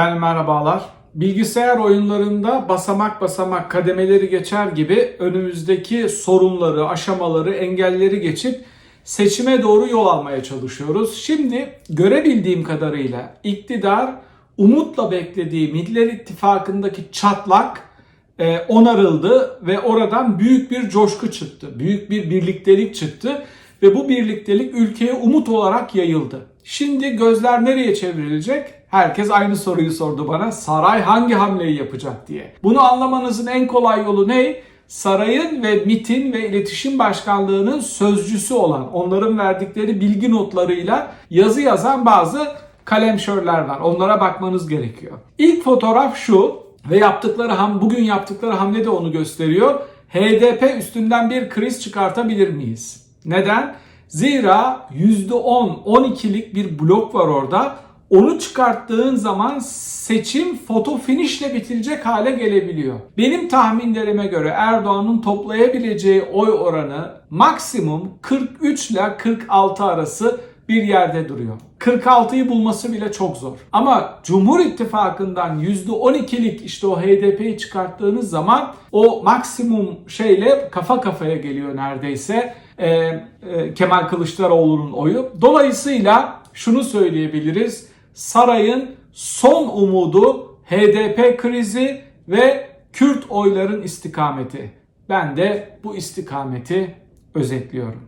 Efendim merhabalar. Bilgisayar oyunlarında basamak basamak kademeleri geçer gibi önümüzdeki sorunları, aşamaları, engelleri geçip seçime doğru yol almaya çalışıyoruz. Şimdi görebildiğim kadarıyla iktidar umutla beklediği Millet İttifakı'ndaki çatlak e, onarıldı ve oradan büyük bir coşku çıktı. Büyük bir birliktelik çıktı ve bu birliktelik ülkeye umut olarak yayıldı. Şimdi gözler nereye çevrilecek? Herkes aynı soruyu sordu bana. Saray hangi hamleyi yapacak diye. Bunu anlamanızın en kolay yolu ne? Sarayın ve MIT'in ve İletişim Başkanlığı'nın sözcüsü olan, onların verdikleri bilgi notlarıyla yazı yazan bazı kalemşörler var. Onlara bakmanız gerekiyor. İlk fotoğraf şu ve yaptıkları ham bugün yaptıkları hamle de onu gösteriyor. HDP üstünden bir kriz çıkartabilir miyiz? Neden? Zira %10, 12'lik bir blok var orada. Onu çıkarttığın zaman seçim foto finişle bitirecek hale gelebiliyor. Benim tahminlerime göre Erdoğan'ın toplayabileceği oy oranı maksimum 43 ile 46 arası bir yerde duruyor. 46'yı bulması bile çok zor. Ama Cumhur İttifakı'ndan %12'lik işte o HDP'yi çıkarttığınız zaman o maksimum şeyle kafa kafaya geliyor neredeyse e, e, Kemal Kılıçdaroğlu'nun oyu. Dolayısıyla şunu söyleyebiliriz. Sarayın son umudu HDP krizi ve Kürt oyların istikameti. Ben de bu istikameti özetliyorum.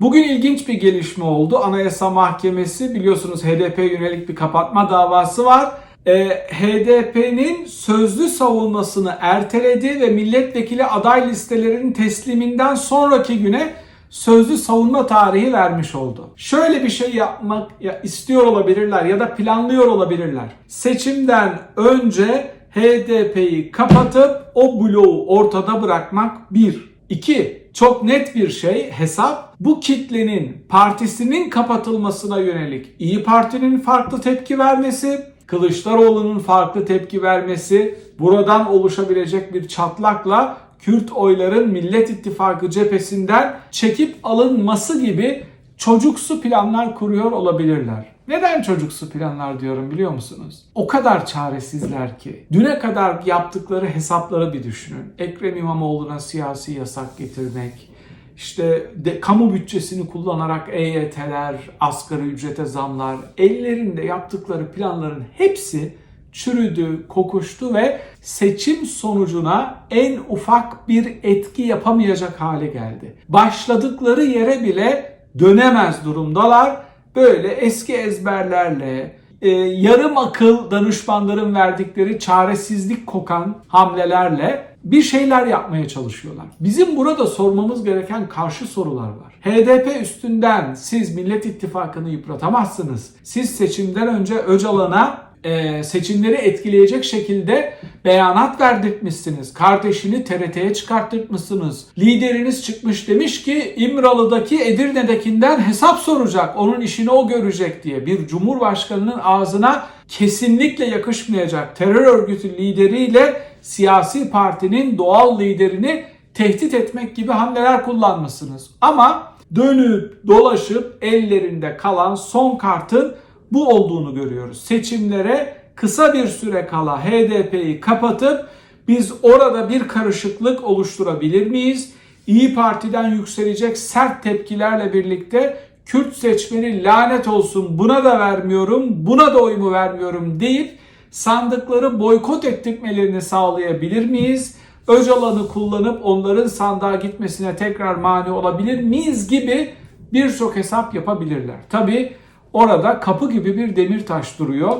Bugün ilginç bir gelişme oldu. Anayasa Mahkemesi biliyorsunuz HDP yönelik bir kapatma davası var. Ee, HDP'nin sözlü savunmasını erteledi ve milletvekili aday listelerinin tesliminden sonraki güne sözlü savunma tarihi vermiş oldu. Şöyle bir şey yapmak ya istiyor olabilirler ya da planlıyor olabilirler. Seçimden önce HDP'yi kapatıp o bloğu ortada bırakmak bir. İki, çok net bir şey hesap bu kitlenin partisinin kapatılmasına yönelik İyi Parti'nin farklı tepki vermesi, Kılıçdaroğlu'nun farklı tepki vermesi, buradan oluşabilecek bir çatlakla Kürt oyların Millet İttifakı cephesinden çekip alınması gibi çocuksu planlar kuruyor olabilirler. Neden çocuksu planlar diyorum biliyor musunuz? O kadar çaresizler ki. Düne kadar yaptıkları hesapları bir düşünün. Ekrem İmamoğlu'na siyasi yasak getirmek, işte de, kamu bütçesini kullanarak EYT'ler, asgari ücrete zamlar, ellerinde yaptıkları planların hepsi çürüdü, kokuştu ve seçim sonucuna en ufak bir etki yapamayacak hale geldi. Başladıkları yere bile dönemez durumdalar. Böyle eski ezberlerle, e, yarım akıl danışmanların verdikleri çaresizlik kokan hamlelerle bir şeyler yapmaya çalışıyorlar. Bizim burada sormamız gereken karşı sorular var. HDP üstünden siz Millet İttifakı'nı yıpratamazsınız. Siz seçimden önce Öcalan'a e, seçimleri etkileyecek şekilde beyanat verdirtmişsiniz. Kardeşini TRT'ye çıkarttırtmışsınız. Lideriniz çıkmış demiş ki İmralı'daki Edirne'dekinden hesap soracak. Onun işini o görecek diye. Bir cumhurbaşkanının ağzına kesinlikle yakışmayacak terör örgütü lideriyle siyasi partinin doğal liderini tehdit etmek gibi hamleler kullanmışsınız. Ama dönüp dolaşıp ellerinde kalan son kartın bu olduğunu görüyoruz. Seçimlere kısa bir süre kala HDP'yi kapatıp biz orada bir karışıklık oluşturabilir miyiz? İyi Parti'den yükselecek sert tepkilerle birlikte Kürt seçmeni lanet olsun buna da vermiyorum, buna da oyumu vermiyorum deyip sandıkları boykot ettirmelerini sağlayabilir miyiz? Öcalan'ı kullanıp onların sandığa gitmesine tekrar mani olabilir miyiz gibi birçok hesap yapabilirler. Tabi orada kapı gibi bir demir taş duruyor.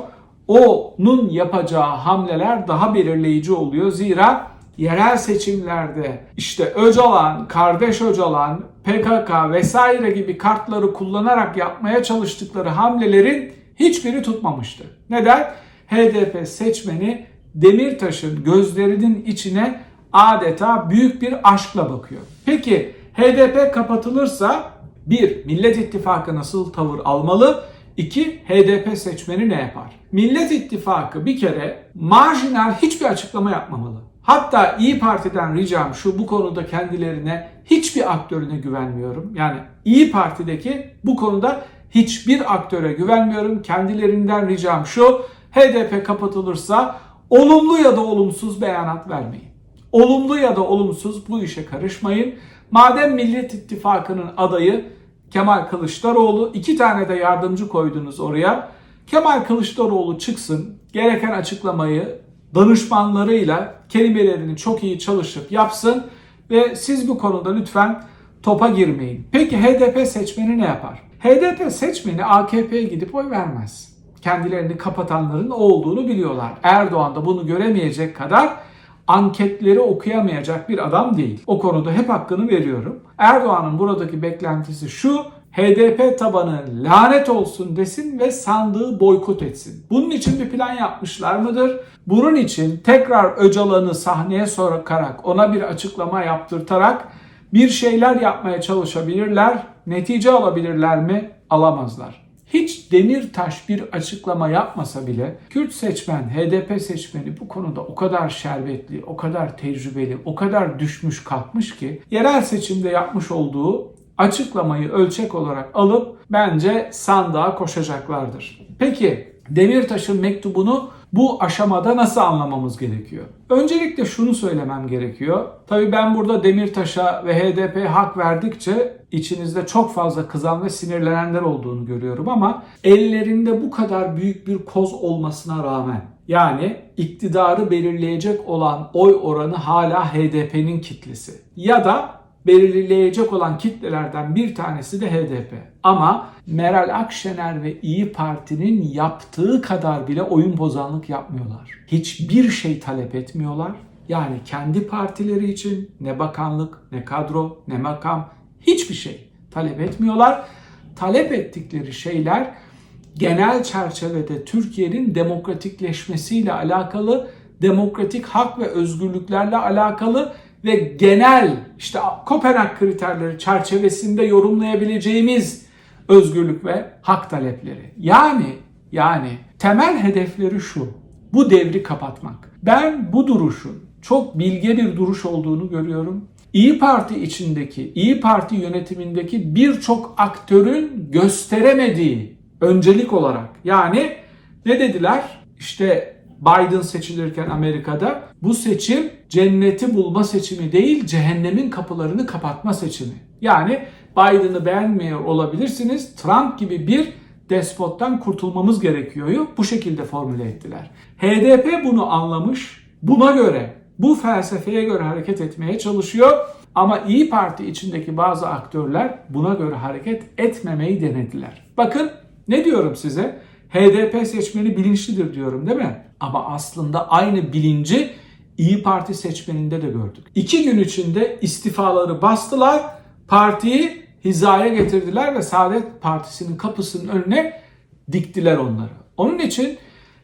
Onun yapacağı hamleler daha belirleyici oluyor. Zira yerel seçimlerde işte Öcalan, kardeş Öcalan, PKK vesaire gibi kartları kullanarak yapmaya çalıştıkları hamlelerin hiçbiri tutmamıştı. Neden? HDP seçmeni Demirtaş'ın gözlerinin içine adeta büyük bir aşkla bakıyor. Peki HDP kapatılırsa bir, Millet İttifakı nasıl tavır almalı? İki, HDP seçmeni ne yapar? Millet İttifakı bir kere marjinal hiçbir açıklama yapmamalı. Hatta İyi Parti'den ricam şu bu konuda kendilerine hiçbir aktörüne güvenmiyorum. Yani İyi Parti'deki bu konuda hiçbir aktöre güvenmiyorum. Kendilerinden ricam şu HDP kapatılırsa olumlu ya da olumsuz beyanat vermeyin. Olumlu ya da olumsuz bu işe karışmayın. Madem Millet İttifakı'nın adayı Kemal Kılıçdaroğlu iki tane de yardımcı koydunuz oraya. Kemal Kılıçdaroğlu çıksın, gereken açıklamayı danışmanlarıyla kelimelerini çok iyi çalışıp yapsın ve siz bu konuda lütfen topa girmeyin. Peki HDP seçmeni ne yapar? HDP seçmeni AKP'ye gidip oy vermez. Kendilerini kapatanların olduğunu biliyorlar. Erdoğan da bunu göremeyecek kadar anketleri okuyamayacak bir adam değil. O konuda hep hakkını veriyorum. Erdoğan'ın buradaki beklentisi şu. HDP tabanı lanet olsun desin ve sandığı boykot etsin. Bunun için bir plan yapmışlar mıdır? Bunun için tekrar Öcalan'ı sahneye sokarak ona bir açıklama yaptırtarak bir şeyler yapmaya çalışabilirler. Netice alabilirler mi? Alamazlar hiç Demirtaş bir açıklama yapmasa bile Kürt seçmen, HDP seçmeni bu konuda o kadar şerbetli, o kadar tecrübeli, o kadar düşmüş kalkmış ki yerel seçimde yapmış olduğu açıklamayı ölçek olarak alıp bence sandığa koşacaklardır. Peki Demirtaş'ın mektubunu bu aşamada nasıl anlamamız gerekiyor? Öncelikle şunu söylemem gerekiyor. Tabii ben burada Demirtaş'a ve HDP'ye hak verdikçe içinizde çok fazla kızan ve sinirlenenler olduğunu görüyorum ama ellerinde bu kadar büyük bir koz olmasına rağmen yani iktidarı belirleyecek olan oy oranı hala HDP'nin kitlesi ya da belirleyecek olan kitlelerden bir tanesi de HDP. Ama Meral Akşener ve İyi Parti'nin yaptığı kadar bile oyun bozanlık yapmıyorlar. Hiçbir şey talep etmiyorlar. Yani kendi partileri için ne bakanlık, ne kadro, ne makam hiçbir şey talep etmiyorlar. Talep ettikleri şeyler genel çerçevede Türkiye'nin demokratikleşmesiyle alakalı, demokratik hak ve özgürlüklerle alakalı ve genel işte Kopenhag kriterleri çerçevesinde yorumlayabileceğimiz özgürlük ve hak talepleri. Yani yani temel hedefleri şu. Bu devri kapatmak. Ben bu duruşun çok bilge bir duruş olduğunu görüyorum. İyi Parti içindeki, İyi Parti yönetimindeki birçok aktörün gösteremediği öncelik olarak yani ne dediler? İşte Biden seçilirken Amerika'da bu seçim cenneti bulma seçimi değil cehennemin kapılarını kapatma seçimi. Yani Biden'ı beğenmiyor olabilirsiniz. Trump gibi bir despottan kurtulmamız gerekiyor. Bu şekilde formüle ettiler. HDP bunu anlamış. Buna göre bu felsefeye göre hareket etmeye çalışıyor. Ama İyi Parti içindeki bazı aktörler buna göre hareket etmemeyi denediler. Bakın ne diyorum size? HDP seçmeni bilinçlidir diyorum değil mi? Ama aslında aynı bilinci İyi Parti seçmeninde de gördük. İki gün içinde istifaları bastılar, partiyi hizaya getirdiler ve Saadet Partisi'nin kapısının önüne diktiler onları. Onun için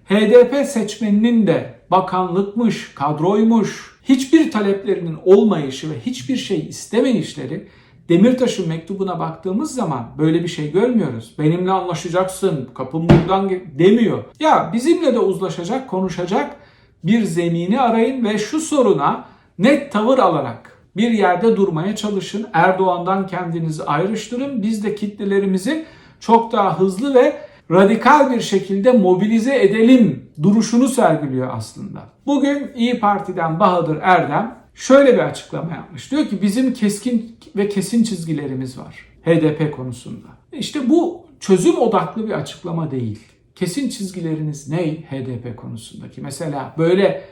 HDP seçmeninin de bakanlıkmış, kadroymuş, hiçbir taleplerinin olmayışı ve hiçbir şey istemeyişleri Demirtaş'ın mektubuna baktığımız zaman böyle bir şey görmüyoruz. Benimle anlaşacaksın, kapım buradan demiyor. Ya bizimle de uzlaşacak, konuşacak bir zemini arayın ve şu soruna net tavır alarak bir yerde durmaya çalışın. Erdoğan'dan kendinizi ayrıştırın. Biz de kitlelerimizi çok daha hızlı ve radikal bir şekilde mobilize edelim duruşunu sergiliyor aslında. Bugün İyi Parti'den Bahadır Erdem şöyle bir açıklama yapmış. Diyor ki bizim keskin ve kesin çizgilerimiz var HDP konusunda. İşte bu çözüm odaklı bir açıklama değil. Kesin çizgileriniz ne HDP konusundaki? Mesela böyle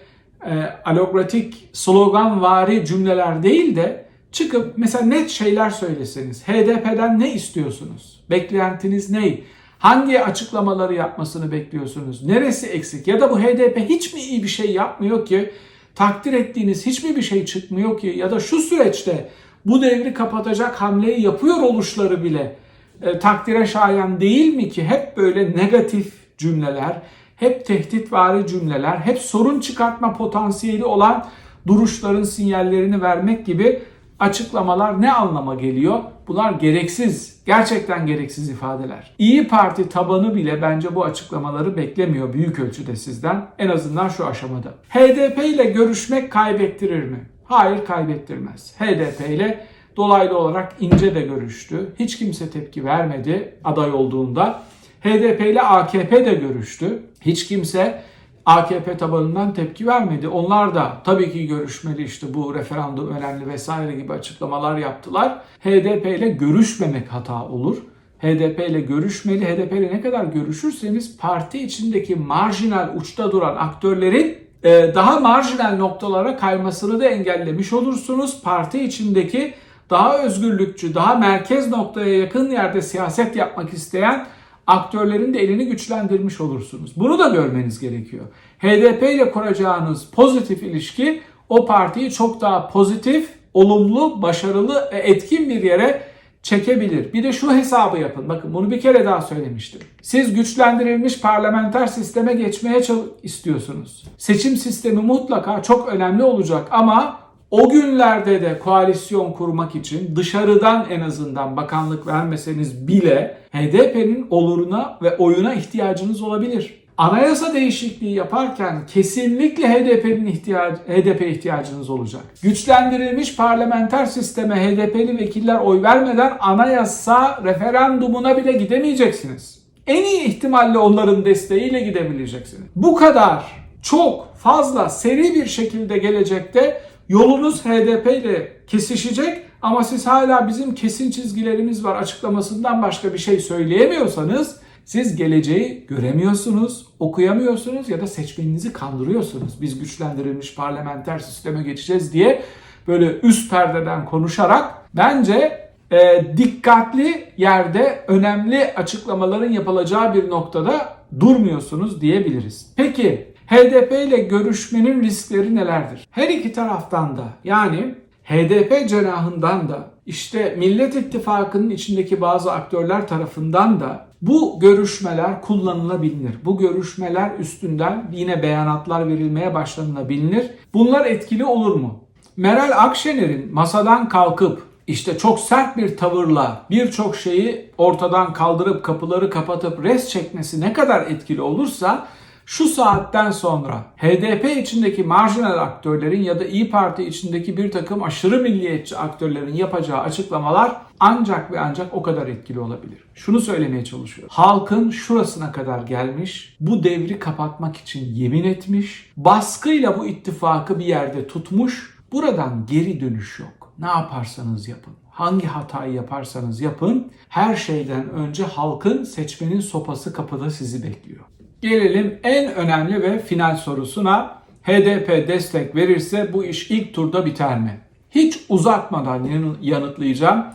e, alokratik, sloganvari cümleler değil de çıkıp mesela net şeyler söyleseniz. HDP'den ne istiyorsunuz? Beklentiniz ne? Hangi açıklamaları yapmasını bekliyorsunuz? Neresi eksik? Ya da bu HDP hiç mi iyi bir şey yapmıyor ki? Takdir ettiğiniz hiç mi bir şey çıkmıyor ki? Ya da şu süreçte bu devri kapatacak hamleyi yapıyor oluşları bile e, takdire şayan değil mi ki? Hep böyle negatif cümleler, hep tehditvari cümleler, hep sorun çıkartma potansiyeli olan duruşların sinyallerini vermek gibi açıklamalar ne anlama geliyor? Bunlar gereksiz, gerçekten gereksiz ifadeler. İyi Parti tabanı bile bence bu açıklamaları beklemiyor büyük ölçüde sizden. En azından şu aşamada. HDP ile görüşmek kaybettirir mi? Hayır kaybettirmez. HDP ile dolaylı olarak İnce de görüştü. Hiç kimse tepki vermedi aday olduğunda. HDP ile AKP de görüştü. Hiç kimse AKP tabanından tepki vermedi. Onlar da tabii ki görüşmeli işte bu referandum önemli vesaire gibi açıklamalar yaptılar. HDP ile görüşmemek hata olur. HDP ile görüşmeli. HDP ile ne kadar görüşürseniz parti içindeki marjinal uçta duran aktörlerin e, daha marjinal noktalara kaymasını da engellemiş olursunuz. Parti içindeki daha özgürlükçü, daha merkez noktaya yakın yerde siyaset yapmak isteyen aktörlerin de elini güçlendirmiş olursunuz. Bunu da görmeniz gerekiyor. HDP ile kuracağınız pozitif ilişki o partiyi çok daha pozitif, olumlu, başarılı, ve etkin bir yere çekebilir. Bir de şu hesabı yapın. Bakın bunu bir kere daha söylemiştim. Siz güçlendirilmiş parlamenter sisteme geçmeye istiyorsunuz. Seçim sistemi mutlaka çok önemli olacak ama o günlerde de koalisyon kurmak için dışarıdan en azından bakanlık vermeseniz bile HDP'nin oluruna ve oyuna ihtiyacınız olabilir. Anayasa değişikliği yaparken kesinlikle HDP'nin ihtiyacı, HDP ihtiyacınız olacak. Güçlendirilmiş parlamenter sisteme HDP'li vekiller oy vermeden anayasa referandumuna bile gidemeyeceksiniz. En iyi ihtimalle onların desteğiyle gidebileceksiniz. Bu kadar çok fazla seri bir şekilde gelecekte Yolunuz HDP ile kesişecek ama siz hala bizim kesin çizgilerimiz var açıklamasından başka bir şey söyleyemiyorsanız siz geleceği göremiyorsunuz, okuyamıyorsunuz ya da seçmeninizi kandırıyorsunuz. Biz güçlendirilmiş parlamenter sisteme geçeceğiz diye böyle üst perdeden konuşarak bence e, dikkatli yerde önemli açıklamaların yapılacağı bir noktada durmuyorsunuz diyebiliriz. Peki HDP ile görüşmenin riskleri nelerdir? Her iki taraftan da yani HDP cenahından da işte Millet İttifakı'nın içindeki bazı aktörler tarafından da bu görüşmeler kullanılabilir. Bu görüşmeler üstünden yine beyanatlar verilmeye başlanılabilir. Bunlar etkili olur mu? Meral Akşener'in masadan kalkıp işte çok sert bir tavırla birçok şeyi ortadan kaldırıp kapıları kapatıp res çekmesi ne kadar etkili olursa şu saatten sonra HDP içindeki marjinal aktörlerin ya da İyi Parti içindeki bir takım aşırı milliyetçi aktörlerin yapacağı açıklamalar ancak ve ancak o kadar etkili olabilir. Şunu söylemeye çalışıyorum. Halkın şurasına kadar gelmiş, bu devri kapatmak için yemin etmiş, baskıyla bu ittifakı bir yerde tutmuş, buradan geri dönüş yok. Ne yaparsanız yapın hangi hatayı yaparsanız yapın her şeyden önce halkın seçmenin sopası kapıda sizi bekliyor. Gelelim en önemli ve final sorusuna. HDP destek verirse bu iş ilk turda biter mi? Hiç uzatmadan yanıtlayacağım.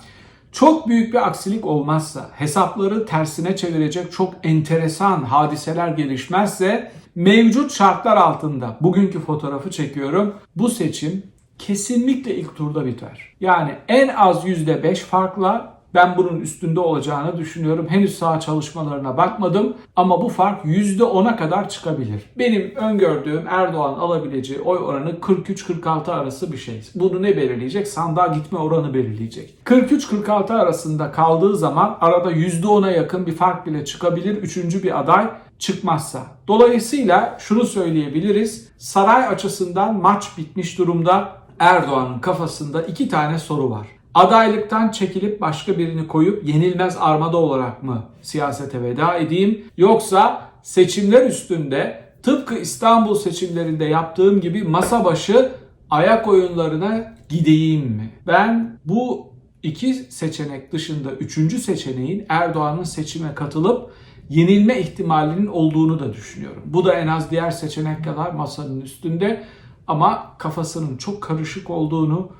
Çok büyük bir aksilik olmazsa, hesapları tersine çevirecek çok enteresan hadiseler gelişmezse mevcut şartlar altında bugünkü fotoğrafı çekiyorum. Bu seçim kesinlikle ilk turda biter. Yani en az %5 farkla ben bunun üstünde olacağını düşünüyorum. Henüz sağ çalışmalarına bakmadım ama bu fark %10'a kadar çıkabilir. Benim öngördüğüm Erdoğan alabileceği oy oranı 43-46 arası bir şey. Bunu ne belirleyecek? Sandığa gitme oranı belirleyecek. 43-46 arasında kaldığı zaman arada %10'a yakın bir fark bile çıkabilir. Üçüncü bir aday çıkmazsa. Dolayısıyla şunu söyleyebiliriz. Saray açısından maç bitmiş durumda. Erdoğan'ın kafasında iki tane soru var adaylıktan çekilip başka birini koyup yenilmez armada olarak mı siyasete veda edeyim yoksa seçimler üstünde tıpkı İstanbul seçimlerinde yaptığım gibi masa başı ayak oyunlarına gideyim mi? Ben bu iki seçenek dışında üçüncü seçeneğin Erdoğan'ın seçime katılıp yenilme ihtimalinin olduğunu da düşünüyorum. Bu da en az diğer seçenek kadar masanın üstünde ama kafasının çok karışık olduğunu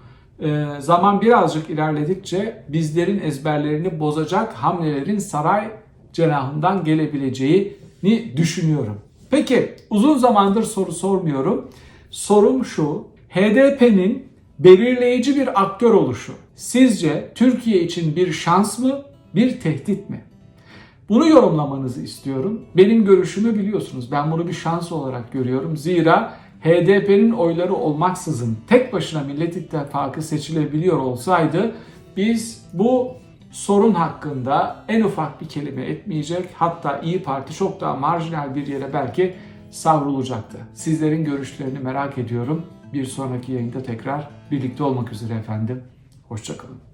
zaman birazcık ilerledikçe bizlerin ezberlerini bozacak hamlelerin saray cenahından gelebileceğini düşünüyorum. Peki uzun zamandır soru sormuyorum. Sorum şu. HDP'nin belirleyici bir aktör oluşu sizce Türkiye için bir şans mı, bir tehdit mi? Bunu yorumlamanızı istiyorum. Benim görüşümü biliyorsunuz. Ben bunu bir şans olarak görüyorum. Zira HDP'nin oyları olmaksızın tek başına Millet İttifakı seçilebiliyor olsaydı biz bu sorun hakkında en ufak bir kelime etmeyecek hatta İyi Parti çok daha marjinal bir yere belki savrulacaktı. Sizlerin görüşlerini merak ediyorum. Bir sonraki yayında tekrar birlikte olmak üzere efendim. Hoşçakalın.